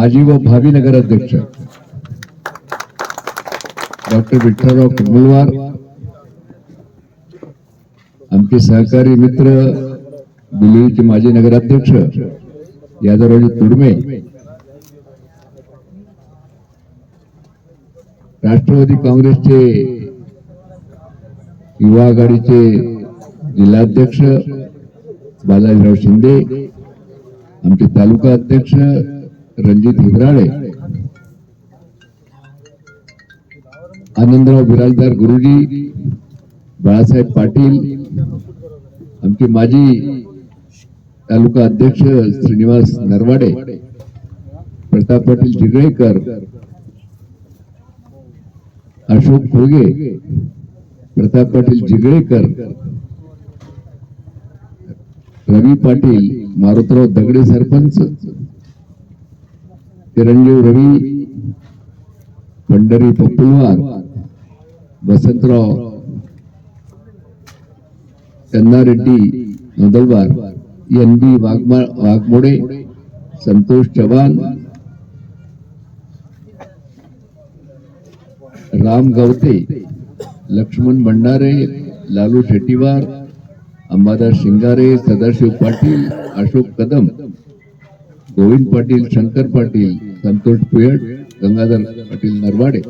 माजी व भावी नगराध्यक्ष डॉक्टर विठ्ठलराव कुंभलवार आमचे सहकारी मित्र दिल्लीचे माजी नगराध्यक्ष यादवराजे तुडमे राष्ट्रवादी काँग्रेसचे युवा आघाडीचे जिल्हाध्यक्ष बालाजीराव शिंदे आमचे तालुका अध्यक्ष रणजित हिवराळे आनंदराव बिराजदार गुरुजी बाळासाहेब पाटील आमचे माजी तालुका अध्यक्ष श्रीनिवास नरवाडे प्रताप पाटील जिगळेकर अशोक खोगे प्रताप पाटील जिगळेकर रवी पाटील मारुतराव दगडे सरपंच चिरंजीव रवी पंढरी पप्पुलवार वसंतराव चन्नारेड्डी नोदलवार एन बी वाघमा वाघमोडे संतोष चव्हाण राम गवते लक्ष्मण भंडारे लालू शेट्टीवार अंबादास शिंगारे सदाशिव पाटील अशोक कदम गोविंद पाटील शंकर पाटील संतोष पुयड गंगाधर पाटील नरवाडे.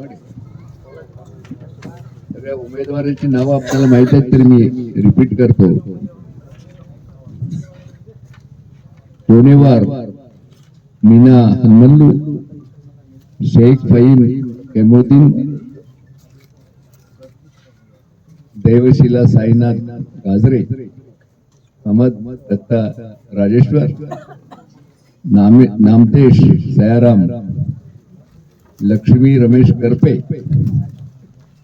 सगळ्या उमेदवारांची नावं आपल्याला माहीत आहेत तरी मी रिपीट करतो. सोनेवार मीना हनमल्लू शेख फहीम केमोद्दीन देवशिला साईनाथ गाजरे अहमद दत्ता राजेश्वर नामे नामतेश सयाराम लक्ष्मी रमेश करपे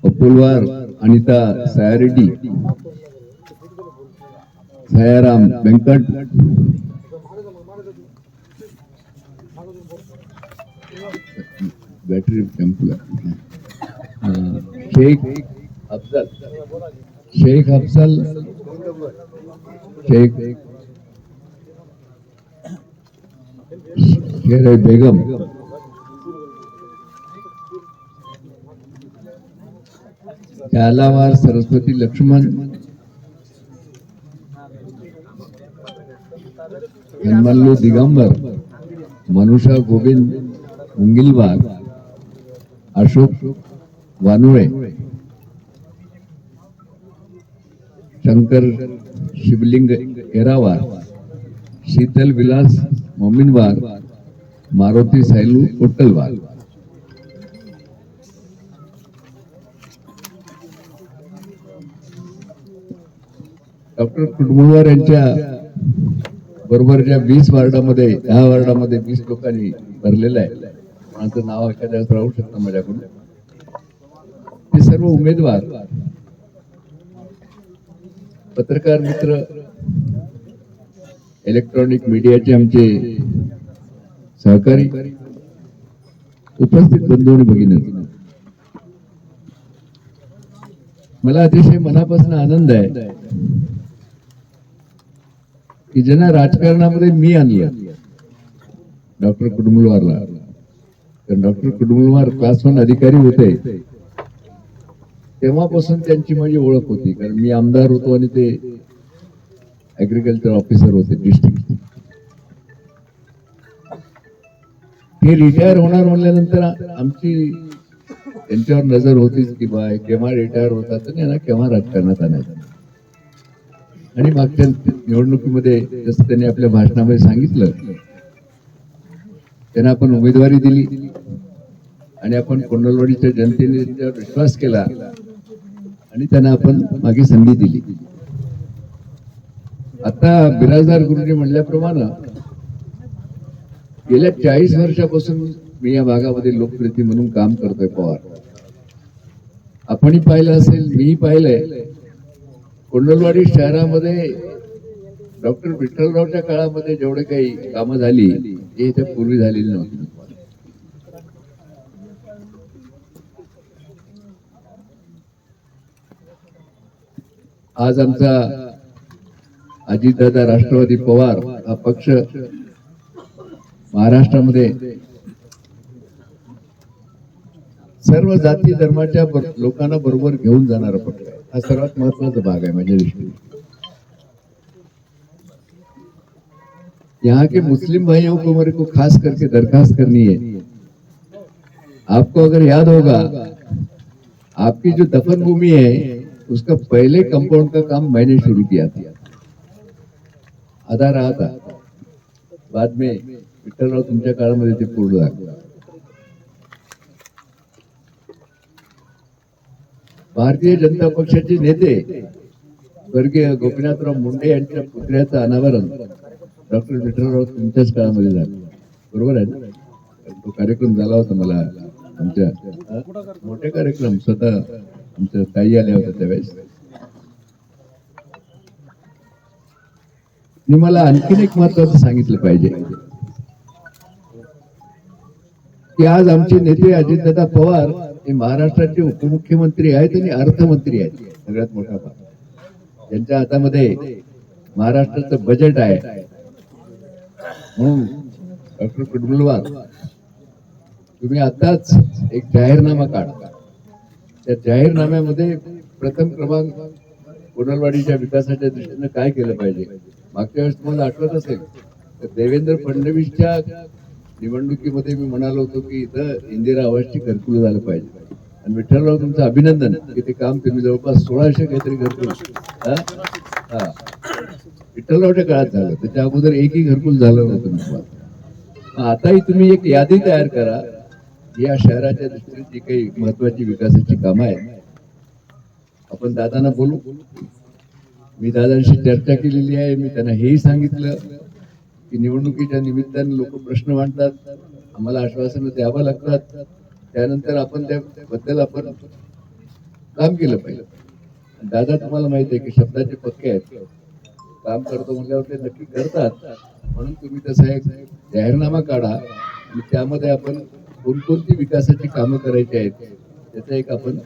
अपुलवार अनिता सयारेड्डी सयाराम व्यंकट बॅटरी शेख अफजल. शेख अफजल. शेख बेगम त्यालावार सरस्वती लक्ष्मण हनुमल्लू दिगंबर मनुषा गोविंद मुंगिलवार अशोक वानुळे शंकर शिवलिंग एरावार शीतल विलास मोमिनवार मारुती सैलू कोट्टलवार डॉक्टर कुटमुळवार यांच्या बरोबरच्या वीस वार्डामध्ये दहा वार्डामध्ये वीस लोकांनी भरलेलं आहे. कोणाचं नाव एखाद्या राहू शकतं माझ्याकडून? हे सर्व उमेदवार पत्रकार मित्र इलेक्ट्रॉनिक मीडियाचे आमचे सहकारी उपस्थित बंधू आणि भगिनी. मला अतिशय मनापासून आनंद आहे की ज्यांना राजकारणामध्ये मी आणलं डॉक्टर कुडमुलवारला. कारण डॉक्टर कुडमुलवार क्लास वन अधिकारी होते. तेव्हापासून त्यांची माझी ओळख होती. कारण मी आमदार होतो आणि ते ॲग्रिकल्चर ऑफिसर होते डिस्ट्रिक्ट ते रिटायर होणार म्हणल्यानंतर आमची त्यांच्यावर नजर होतीच की बा केव्हा रिटायर होतात तर यांना केव्हा राजकारणात आणायचं. आणि मागच्या निवडणुकीमध्ये जसं त्यांनी आपल्या भाषणामध्ये सांगितलं त्यांना आपण उमेदवारी दिली आणि आपण कोंडलवाडीच्या जनतेने त्यांच्यावर विश्वास केला आणि त्यांना आपण मागे संधी दिली. आता बिराजदार गुरुजी म्हणल्याप्रमाणे गेल्या चाळीस वर्षापासून मी या भागामध्ये लोकप्रियती म्हणून काम करतोय पवार. आपणही पाहिलं असेल मीही पाहिलंय. कोंडलवाडी शहरामध्ये डॉक्टर विठ्ठलरावच्या काळामध्ये जेवढे काही कामं झाली ते त्या पूर्वी झालेली नव्हती. आज आमचा अजितदादा राष्ट्रवादी पवार, हा पक्ष महाराष्ट्रामध्ये सर्व जाती धर्माच्या लोकांना बरोबर घेऊन जाणारा पक्ष आहे. हा सर्वात महत्वाचा भाग है माझ्या दृष्टीने. यहाँ के मुस्लिम भाइयों को मेरे को खास करके दरखास्त करनी है। आपको अगर याद होगा, आपकी जो दफन भूमि है, उसका पहले कंपाउंड का काम मैंने शुरू किया था। आधार रहा बाद में विठ्ठलराव तुमच्या काळामध्ये ते पूर्ण झालं. भारतीय जनता पक्षाचे नेते स्वर्गीय गोपीनाथराव मुंडे यांच्या पुतळ्याचं अनावरण डॉक्टर विठ्ठलराव तुमच्याच काळामध्ये झालं. बरोबर आहे ना? तो कार्यक्रम झाला होता मला आमच्या. मोठे कार्यक्रम. स्वतः आमच्या ताई आल्या होत्या त्यावेळेस. मी मला आणखीन एक महत्वाचं सांगितलं पाहिजे. की आज आमचे नेते अजितदादा पवार हे महाराष्ट्राचे उपमुख्यमंत्री आहेत आणि अर्थमंत्री आहेत. सगळ्यात मोठा भाग. त्यांच्या हातामध्ये महाराष्ट्राचं बजेट आहे. म्हणून डॉक्टर कुटुंबलवार तुम्ही आताच एक जाहीरनामा काढता त्या जाहीरनाम्यामध्ये प्रथम क्रमांक कोनलवाडीच्या विकासाच्या दृष्टीनं काय केलं पाहिजे? मागच्या वेळेस तुम्हाला आठवत असेल तर देवेंद्र फडणवीसच्या निवडणुकीमध्ये मी म्हणालो होतो की इथं इंदिरा आवासची घरकुल झालं पाहिजे. आणि विठ्ठलराव तुमचं अभिनंदन की ते काम तुम्ही जवळपास सोळाशे काहीतरी घरकुल हा. विठ्ठलरावच्या काळात झालं त्याच्या अगोदर एकही घरकुल झालं नव्हतं तुम्हाला. आताही तुम्ही एक यादी तयार करा. या शहराच्या दृष्टीने जी काही महत्वाची विकासाची कामं आहेत आपण दादांना बोलू? मी दादांशी चर्चा केलेली आहे. मी त्यांना हेही सांगितलं की निवडणुकीच्या निमित्ताने लोक प्रश्न मांडतात. आम्हाला आश्वासनं द्यावं लागतात. त्यानंतर आपण त्याबद्दल आपण काम केलं पाहिजे. दादा तुम्हाला माहीत आहे की शब्दाचे पक्के आहेत. काम करतो म्हटल्यावर ते नक्की करतात. म्हणून तुम्ही तसा एक जाहीरनामा काढा. आणि त्यामध्ये आपण कोणकोणती विकासाची कामं करायची आहेत त्याचा एक आपण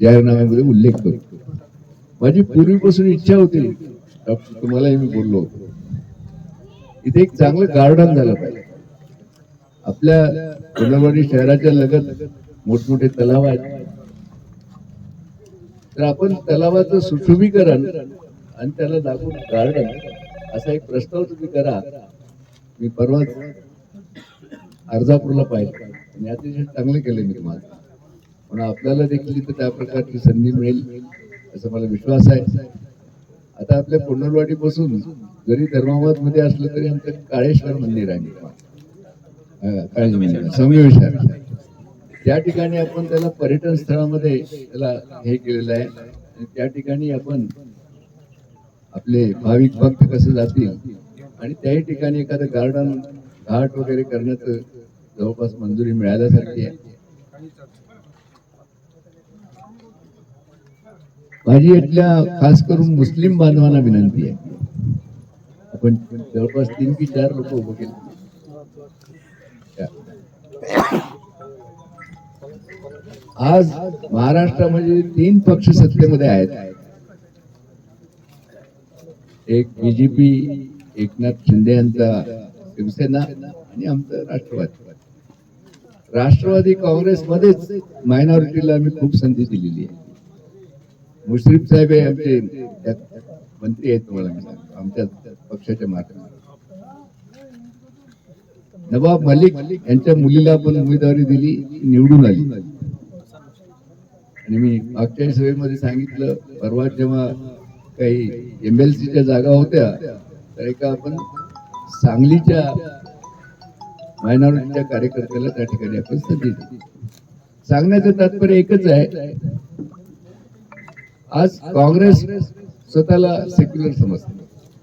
जाहीरनाम्यामध्ये उल्लेख करू. माझी पूर्वीपासून इच्छा होती. तुम्हालाही मी बोललो होतो. इथे एक चांगलं गार्डन झालं पाहिजे. आपल्या कोल्हापुरी शहराच्या लगत मोठमोठे तलाव आहेत. तर आपण तलावाचं सुशोभीकरण आणि त्याला लागून गार्डन असा एक प्रस्ताव तुम्ही करा. मी परवाच अर्जापूरला पाहिजे आणि अतिशय चांगले केले मी तुम्हाला. म्हणून आपल्याला देखील इथं त्या प्रकारची संधी मिळेल असा मला विश्वास आहे. आता आपल्या पुनर्वाडी पासून जरी धर्माबादमध्ये असलं तरी आमचं काळेश्वर मंदिर आहे मंदिर संगमेश्वर त्या ठिकाणी आपण त्याला पर्यटन स्थळामध्ये त्याला हे केलेलं आहे. आणि त्या ठिकाणी आपण आपले भाविक भक्त कसे जातील आणि त्याही ठिकाणी एखादं गार्डन घाट वगैरे करण्याचं जवळपास मंजुरी मिळाल्यासारखी आहे. माझी इथल्या खास करून मुस्लिम बांधवांना विनंती आहे. आपण जवळपास तीन की चार लोक उभं केले. आज महाराष्ट्रामध्ये तीन पक्ष सत्तेमध्ये आहेत. एक बीजेपी एकनाथ शिंदे यांचा शिवसेना आणि आमचं राष्ट्रवादी. राष्ट्रवादी काँग्रेसमध्येच मायनॉरिटीला आम्ही खूप संधी दिलेली आहे. मुश्रीफ साहेब हे आमचे. त्यात मंत्री आहेत तुम्हाला आमच्या पक्षाच्या माध्यमातून. नवाब मलिक यांच्या मुलीला आपण उमेदवारी दिली ती निवडून आली. आणि मी मागच्या सभेमध्ये सांगितलं परवा जेव्हा काही एमएलसीच्या जागा होत्या तर एका आपण सांगलीच्या मायनॉरिटीच्या कार्यकर्त्याला त्या ठिकाणी आपण संधी दिली. सांगण्याचं तात्पर्य एकच आहे आज काँग्रेस स्वतःला सेक्युलर समजते.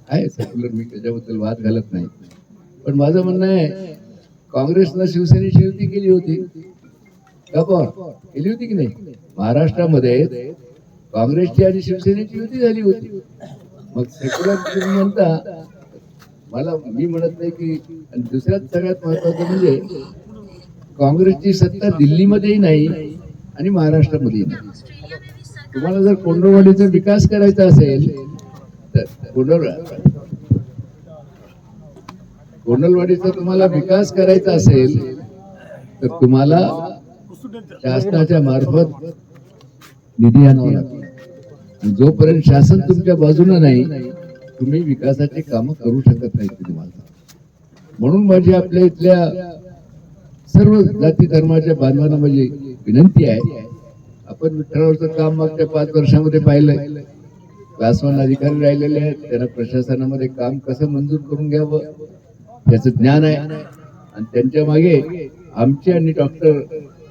आहे सेक्युलर मी त्याच्याबद्दल वाद घालत नाही. पण माझं म्हणणं आहे काँग्रेसनं शिवसेनेची युती केली होती. का पण केली होती की नाही? महाराष्ट्रामध्ये काँग्रेसची आणि शिवसेनेची युती झाली होती. मग सेक्युलर तुम्ही म्हणता मला मी म्हणत नाही की आणि दुसऱ्यात सगळ्यात महत्वाचं म्हणजे काँग्रेसची सत्ता दिल्लीमध्येही नाही आणि महाराष्ट्रामध्येही नाही. तुम्हाला जर कोंडरवाडीचा विकास करायचा असेल तर कोंडर कोंडलवाडीचा तुम्हाला विकास करायचा असेल तर तुम्हाला शासनाच्या मार्फत निधी आणावा लागतो जोपर्यंत शासन तुमच्या बाजूने नाही तुम्ही विकासाची काम करू शकत नाही तुम्हाला. म्हणून माझी आपल्या इथल्या सर्व जाती धर्माच्या बांधवांना माझी विनंती आहे आपण विठ्ठलावरचं काम मागच्या पाच वर्षामध्ये पाहिलंय. क्लास वन अधिकारी राहिलेले आहेत. त्यांना प्रशासनामध्ये काम कसं मंजूर करून घ्यावं त्याचं ज्ञान आहे. आणि त्यांच्या मागे आमची आणि डॉक्टर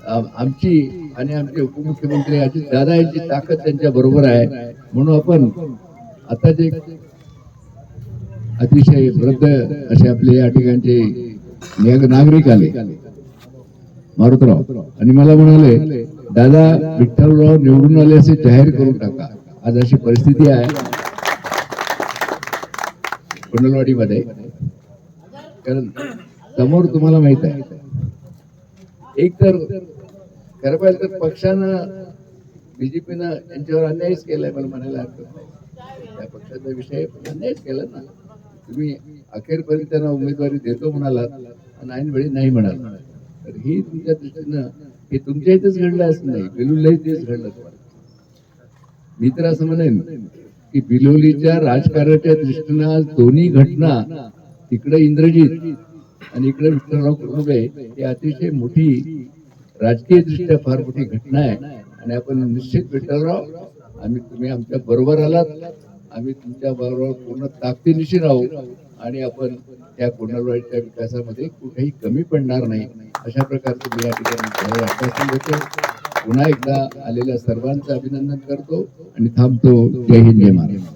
आमची आणि आमचे उपमुख्यमंत्री अजित दादा यांची ताकद त्यांच्या बरोबर आहे. म्हणून आपण आता जे अतिशय वृद्ध असे आपले या ठिकाणचे नागरिक आले. मारुतराव आणि मला म्हणाले दादा विठ्ठलराव निवडून आले असे जाहीर करून टाका. आज अशी परिस्थिती आहे. कुंडलवाडीमध्ये. कारण समोर तुम्हाला माहीत आहे. एक तर खरं पाहिजे तर पक्षानं बीजेपीनं यांच्यावर अन्यायच केलाय मला म्हणायला हरकत नाही. त्या पक्षाचा विषय अन्यायच केला ना. तुम्ही अखेरपर्यंत त्यांना उमेदवारी देतो म्हणालात आणि ऐन वेळी नाही म्हणाल तर ही तुमच्या दृष्टीनं हे तुमच्या इथेच घडलं असं नाही. बेलुलाही तेच घडलं मी तर असं म्हणेन की बिलोलीच्या राजकारणाच्या दृष्टीनं आज दोन्ही घटना तिकडे इंद्रजीत आणि इकडे विठ्ठलराव कुटुंबे ही अतिशय मोठी राजकीय दृष्ट्या फार मोठी घटना आहे. आणि आपण निश्चित विठ्ठलराव आम्ही तुम्ही आमच्या बरोबर आलात. आम्ही तुमच्या बरोबर पूर्ण ताकदीनिशी राहू. आणि आपण त्या कोंडलवाडीच्या विकासामध्ये कुठेही कमी पडणार नाही. अशा प्रकारचं मी या ठिकाणी आश्वासन देतो पुन्हा एकदा आलेल्या सर्वांचं अभिनंदन करतो आणि थांबतो. जय हिंद जय महाराज